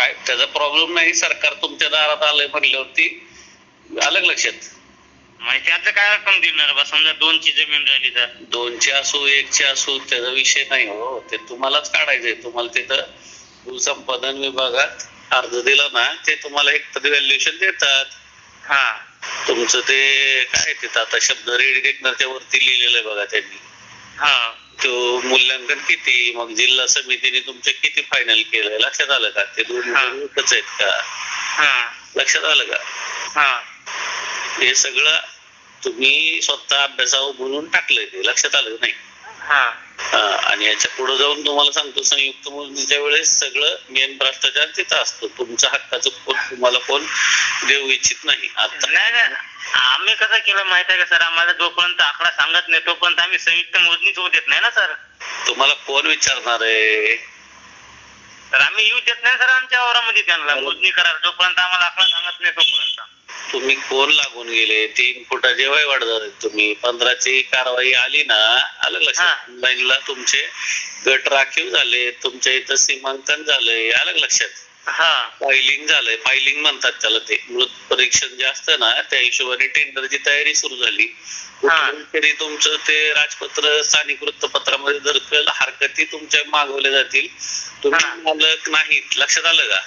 काय त्याचा प्रॉब्लेम नाही सरकार तुमच्या दारात आलंय म्हणल्यावरती आलं लक्षात? म्हणजे त्याचं काय रक्कम देणार बा? समजा दोनची जमीन राहिली तर. दोनचे असू एकचे असू त्याचा विषय नाही हो. ते तुम्हालाच काढायचंय. तुम्हाला तिथं भूसंपादन विभागात अर्ज दिला ना ते तुम्हाला एक व्हॅल्युएशन देतात. हा. तुमचं ते काय तिथं? आता शब्द रेडी डिक्शनरीच्या वरती लिहिलेलं आहे बघा त्यांनी. हा. तो मूल्यांकन किती मग जिल्हा समितीने तुमचे किती फायनल केलंय लक्षात आलं का? ते दोन. एकच आहेत का? लक्षात आलं का? हा. सगळं तुम्ही स्वतः अभ्यासावर म्हणून टाकलंय ते. लक्षात आलं नाही? आणि याच्यापुढे जाऊन तुम्हाला सांगतो संयुक्त मोजणीच्या वेळेस सगळं मेन भ्रष्टाचार तिथं असतो. तुमचं हक्काचं कोण तुम्हाला कोण देऊ इच्छित नाही. आता नाही नाही. आम्ही कसं केलं माहीत आहे का सर? आम्हाला जोपर्यंत आकडा सांगत नाही तोपर्यंत आम्ही संयुक्त मोजणीच होऊ देत नाही ना सर? तुम्हाला कोण विचारणार आहे? तर आम्ही येऊ देत नाही सर आमच्या वावरामध्ये त्यांना. मोजणी करा जोपर्यंत आम्हाला आकडा सांगत नाही तोपर्यंत. तुम्ही कोण लागून गेले तीन फुटाचे वयवाढ झाले तुम्ही पंधराची कारवाई आली ना आलं लक्षात. महिला तुमचे गट राखीव झाले तुमच्या इथं सीमांकन झालंय आलं लक्षात? हा. फायलिंग झालंय फायलिंग म्हणतात त्याला ते. मृत परीक्षण जे असतं ना त्या हिशोबाने टेंडरची तयारी सुरू झाली. तरी तुमचं ते राजपत्र स्थानिक वृत्तपत्रामध्ये जर हरकती तुमच्या मागवल्या जातील. तुम्ही. मालक नाहीत. लक्षात आलं का?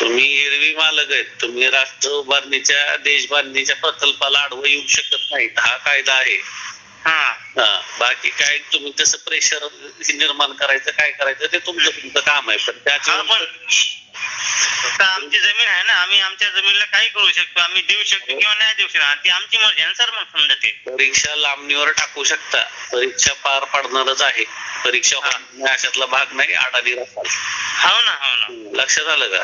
तुम्ही एरवी मालक आहेत. तुम्ही राष्ट्र उभारणीच्या देशबांधणीच्या प्रकल्पाला आडवं येऊ शकत नाहीत. हा कायदा आहे. हा. हा. बाकी काय तुम्ही कसं प्रेशर निर्माण करायचं काय करायचं ते तुमचं तुमचं काम आहे. पण हा, त्याच्या पण फक्त आमची जमीन आहे ना आम्ही आमच्या जमिनीला काही करू शकतो आम्ही देऊ शकतो किंवा नाही देऊ शकतो. आणि ती आमची मर्जी आहे ना सर मग समजा ते. परीक्षा लांबणीवर टाकू शकता. परीक्षा पार पाडणारच आहे. परीक्षा हा. होणार अशातला भाग नाही अडाणी राहाल हो ना हो ना. लक्षात आलं का?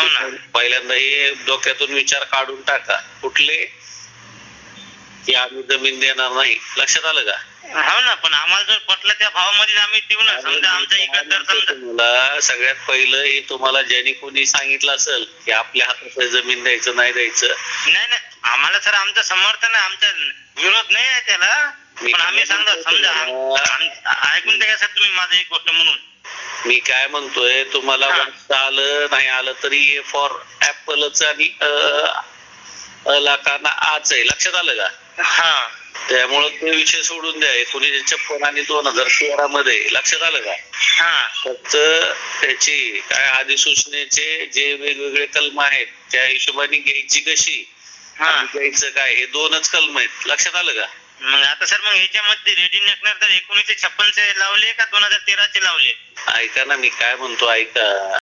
हो ना. पहिल्यांदा हे डोक्यातून विचार काढून टाका. कुठले? की आम्ही जमीन देणार नाही. लक्षात आलं का? हो ना पण आम्हाला जर पटलं त्या भावामध्ये आम्ही देऊ ना. समजा आमच्या इकडे तुम्हाला सगळ्यात पहिलं हे तुम्हाला ज्यांनी कोणी सांगितलं असेल की आपल्या हातात जमीन द्यायचं नाही द्यायचं. नाही नाही. आम्हाला सर आमचं समर्थन आहे आमचा विरोध नाही आहे त्याला. पण आम्ही समजा समजा ऐकून घ्या सर तुम्ही माझं एक गोष्ट म्हणून. मी काय म्हणतोय तुम्हाला हा. आलं नाही आलं तरी ए फॉर ऍपलच आणि अ ला काना आच आहे. लक्षात आलं का? हा. त्यामुळं ते विषय सोडून द्या. एकोणीसशे छप्पन आणि दोन हजार तेरा मध्ये लक्षात आलं का? हा. फक्त त्याची काय अधिसूचनेचे जे वेगवेगळे कलम आहेत त्या हिशोबाने घ्यायची कशी? हा. आणि द्यायचं काय? हे दोनच कलम आहेत. लक्षात आलं का? मग आता सर मग ह्याच्यामध्ये रेडी नसणार तर एकोणीसशे छप्पनचे लावले का दोन हजार तेराचे लावले? ऐका ना मी काय म्हणतो ऐका.